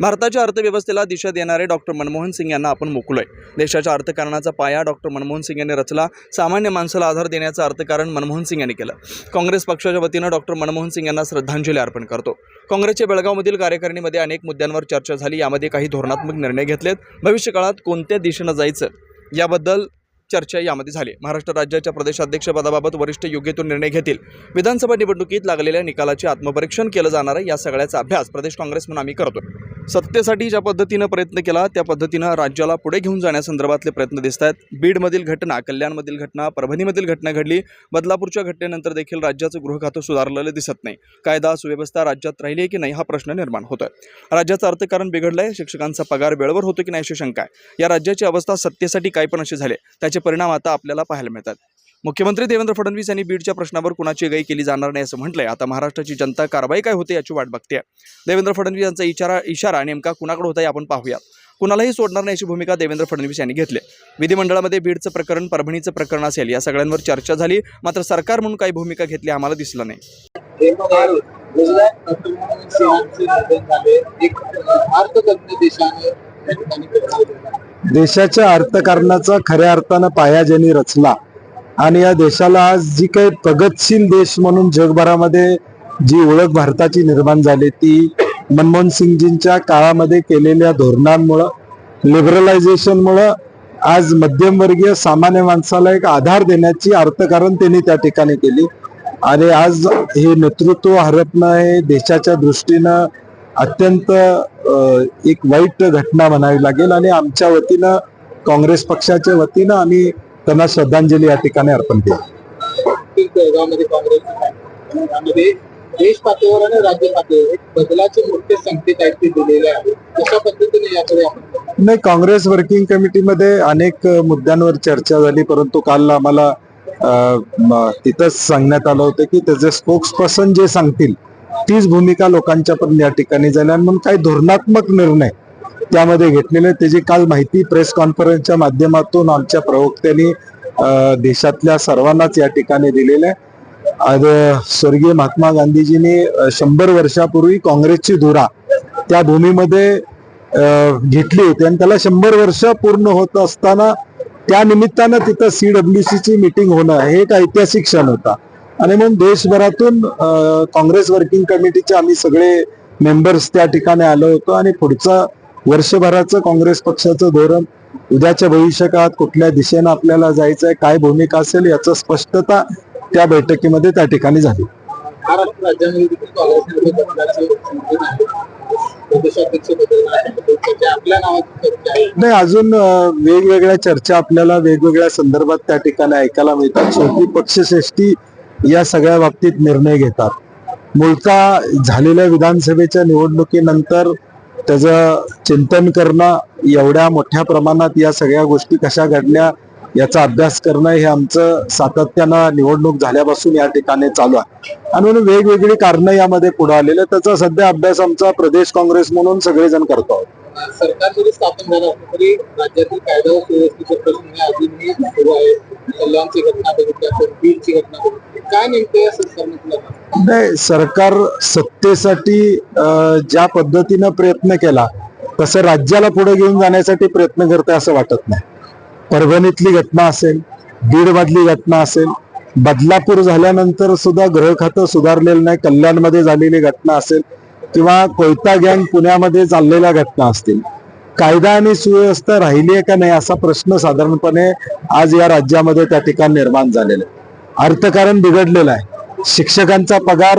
भारताच्या अर्थव्यवस्थेला दिशा देणारे डॉक्टर मनमोहन सिंग यांना आपण मोकलोय. देशाच्या अर्थकारणाचा पाया डॉक्टर मनमोहन सिंग यांनी रचला. सामान्य माणसाला आधार देण्याचं अर्थकारण मनमोहन सिंग यांनी केलं. काँग्रेस पक्षाच्या वतीनं डॉक्टर मनमोहन सिंग यांना श्रद्धांजली अर्पण करतो. काँग्रेसच्या बेळगावमधील कार्यकारिणीमध्ये अनेक मुद्द्यांवर चर्चा झाली. यामध्ये काही धोरणात्मक निर्णय घेतलेत. भविष्यकाळात कोणत्या दिशेनं जायचं? याबद्दल चर्चा यामध्ये झाली. महाराष्ट्र राज्याच्या प्रदेशाध्यक्षपदाबाबत वरिष्ठ योग्य तो निर्णय घेतील. विधानसभा निवडणुकीत लागलेल्या निकालाचे आत्मपरीक्षण केलं जाणार आहे या सगळ्याचा अभ्यास प्रदेश काँग्रेस म्हणून आम्ही करतो सत्तेसाठी ज्या पद्धतीनं प्रयत्न केला त्या पद्धतीनं राज्याला पुढे घेऊन जाण्यासंदर्भातले प्रयत्न दिसत आहेत. बीडमधील घटना कल्याणमधील घटना परभणीमधील घटना घडली. बदलापूरच्या घटनेनंतर देखील राज्याचं गृहखातं सुधारलेलं दिसत नाही. कायदा सुव्यवस्था राज्यात राहिली आहे की नाही हा प्रश्न निर्माण होतोय. राज्याचं अर्थकारण बिघडलं आहे शिक्षकांचा पगार वेळेवर होतो की नाही अशी शंका आहे. या राज्याची अवस्था सत्तेसाठी काय पण अशी झाले त्याचे परिणाम आता आपल्याला पाहायला मिळतात. मुख्यमंत्री देवेंद्र फडणवीस यांनी बीडच्या प्रश्नावर कुणाची गई केली जाणार नाही असं म्हटलंय. आता महाराष्ट्राची जनता कारवाई काय होते याची वाट बघते. देवेंद्र फडणवीस यांचा इशारा इशारा नेमका कुणाकडे होता आपण पाहूया. कुणालाही सोडणार नाही अशी भूमिका देवेंद्र फडणवीस यांनी घेतली. विधिमंडळामध्ये बीडचं प्रकरण परभणीचं प्रकरण असेल या सगळ्यांवर चर्चा झाली. मात्र सरकार म्हणून काही भूमिका घेतली आम्हाला दिसलं नाही. एक देशाने देशाच्या अर्थकारणाचा खऱ्या अर्थानं पाया ज्यांनी रचला आणि या देशाला आज जी काही प्रगतशील देश म्हणून जगभरामध्ये जी ओळख भारताची निर्माण झाली ती मनमोहन सिंगजींच्या काळामध्ये केलेल्या धोरणांमुळं लिबरलायझेशनमुळं आज मध्यमवर्गीय सामान्य माणसाला एक आधार देण्याची अर्थकारण त्यांनी त्या ठिकाणी केली. आणि आज हे नेतृत्व हरपणं हे देशाच्या दृष्टीनं अत्यंत एक वाईट घटना म्हणावी लागेल आणि आमच्या वतीनं काँग्रेस पक्षाच्या वतीनं आम्ही त्यांना श्रद्धांजली या ठिकाणी अर्पण केली. काँग्रेस देश पातळीवर आणि राज्य पातळीवर बदलाचे मोठे संकेत आहेत ते दिलेले आहेत. कशा पद्धतीने याकडे? नाही काँग्रेस वर्किंग कमिटीमध्ये अनेक मुद्द्यांवर चर्चा झाली परंतु काल आम्हाला तिथंच सांगण्यात आलं होतं की त्याचे स्पोक्स पर्सन जे सांगतील तीच भूमिका लोकांच्या पण या ठिकाणी झाल्या आणि म्हणून काही धोरणात्मक निर्णय त्यामध्ये घेतलेले त्याची काल माहिती प्रेस कॉन्फरन्सच्या माध्यमातून आमच्या प्रवक्त्यांनी देशातल्या सर्वांनाच या ठिकाणी दिलेलं आहे. आज स्वर्गीय महात्मा गांधीजींनी शंभर वर्षापूर्वी काँग्रेसची धुरा त्या भूमीमध्ये घेतली होती आणि त्याला शंभर वर्ष पूर्ण होत असताना त्या निमित्तानं तिथं सीडब्ल्यू ची मीटिंग होणं हे एक ऐतिहासिक क्षण होता. आणि म्हणून देशभरातून काँग्रेस वर्किंग कमिटीचे आम्ही सगळे मेंबर्स त्या ठिकाणी आलो होतो आणि पुढचं वर्षभराचं काँग्रेस पक्षाचं धोरण उद्याच्या भविष्यकाळात कुठल्या दिशेनं आपल्याला जायचंय काय भूमिका असेल याचं स्पष्टता त्या बैठकीमध्ये त्या ठिकाणी झाली. महाराष्ट्र आहे. नाही अजून वेगवेगळ्या चर्चा आपल्याला वेगवेगळ्या संदर्भात त्या ठिकाणी ऐकायला मिळतात. शेवटी पक्षश्रेष्ठी या सगळ्या बाबतीत निर्णय घेतात. मूळता झालेल्या विधानसभेच्या निवडणुकीनंतर त्याचं चिंतन करणं एवढ्या मोठ्या प्रमाणात या सगळ्या गोष्टी कशा घडल्या याचा अभ्यास करणं हे आमचं सातत्यानं निवडणूक झाल्यापासून या ठिकाणी चालू आहे. आणि म्हणून वेगवेगळी कारणं यामध्ये पुढे आलेले त्याचा सध्या अभ्यास आमचा प्रदेश काँग्रेस म्हणून सगळेजण करतो आहोत. सरकार जरी स्थापन झालं असलं तरी राज्यातील कायदा सुव्यवस्थेचे प्रश्न अजूनही सुरू आहे कल्याणची घटना बघितली आपण बीडची घटना बघितली काय नेमकं या सरकारने नाही सरकार सत्तेसाठी अं, ज्या पद्धतीनं प्रयत्न केला तसं राज्याला पुढे घेऊन जाण्यासाठी प्रयत्न करते असं वाटत नाही. परभणीतली घटना असेल बीड मधली घटना असेल बदलापूर झाल्यानंतर सुद्धा गृह खातं सुधारलेलं नाही कल्याणमध्ये झालेली घटना असेल किंवा कोयता गँग पुण्यामध्ये चाललेल्या घटना असतील. कायदा आणि सुव्यवस्था राहिली आहे का नाही असा प्रश्न साधारणपणे आज या राज्यामध्ये त्या ठिकाणी निर्माण झालेला आहे. अर्थकारण बिघडलेलं आहे. शिक्षकांचा पगार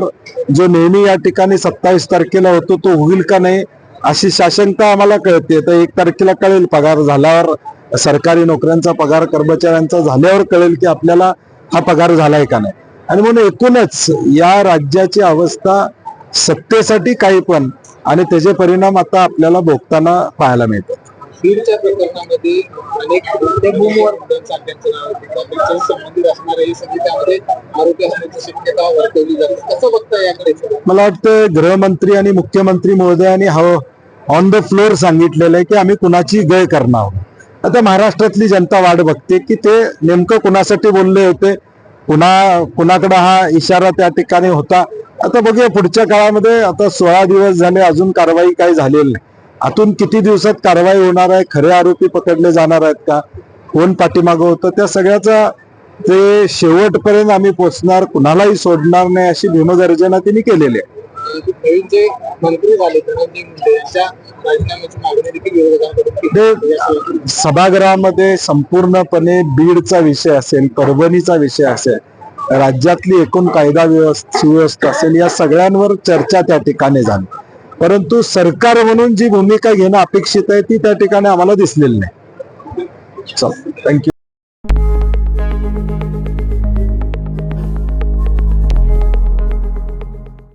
जो नेहमी या ठिकाणी सत्तावीस तारखेला होतो तो होईल का नाही अशी शासनता आम्हाला कळते. तर एक तारखेला कळेल पगार झाल्यावर सरकारी नोकऱ्यांचा पगार कर्मचाऱ्यांचा झाल्यावर कळेल की आपल्याला हा पगार झालाय का नाही. आणि म्हणून एकूणच या राज्याची अवस्था सत्तेसाठी काही पण आणि त्याचे परिणाम आता आपल्याला भोगताना पाहायला मिळतात. बीडच्या प्रकरणामध्ये अनेक भूमीवर मुलांसारख्यांचं नाव होते किंवा त्यांच्याशी संबंधित असणारे हे सगळे त्यामध्ये आरोपी असण्याची शक्यता वर्तवली जाते. कसं बघता याकडे मला वाटतं गृहमंत्री आणि मुख्यमंत्री महोदयांनी हवं ऑन द फ्लोअर सांगितलेलं आहे की आम्ही कुणाची गय करणार आता महाराष्ट्रातली जनता वाट बघते की ते नेमकं कुणासाठी बोलले होते कुणा कुणाकडे हा इशारा त्या ठिकाणी होता. आता बघूया पुढच्या काळामध्ये आता सोळा दिवस झाले अजून कारवाई काही झालेली नाही. आतून किती दिवसात कारवाई होणार आहे? खरे आरोपी पकडले जाणार आहेत का? कोण पाठीमागं होतं? त्या सगळ्याचा ते शेवटपर्यंत आम्ही पोचणार कुणालाही सोडणार नाही अशी भीमगर्जना तिने केलेली आहे. सभागृहामध्ये संपूर्णपणे बीडचा विषय असेल परभणीचा विषय असेल राज्यातली एकूण कायदा व्यवस्था सुव्यवस्था असेल या सगळ्यांवर चर्चा त्या ठिकाणी झाली. परंतु सरकार म्हणून जी भूमिका घेणं अपेक्षित आहे ती त्या ठिकाणी आम्हाला दिसलेली नाही. चल थँक्यू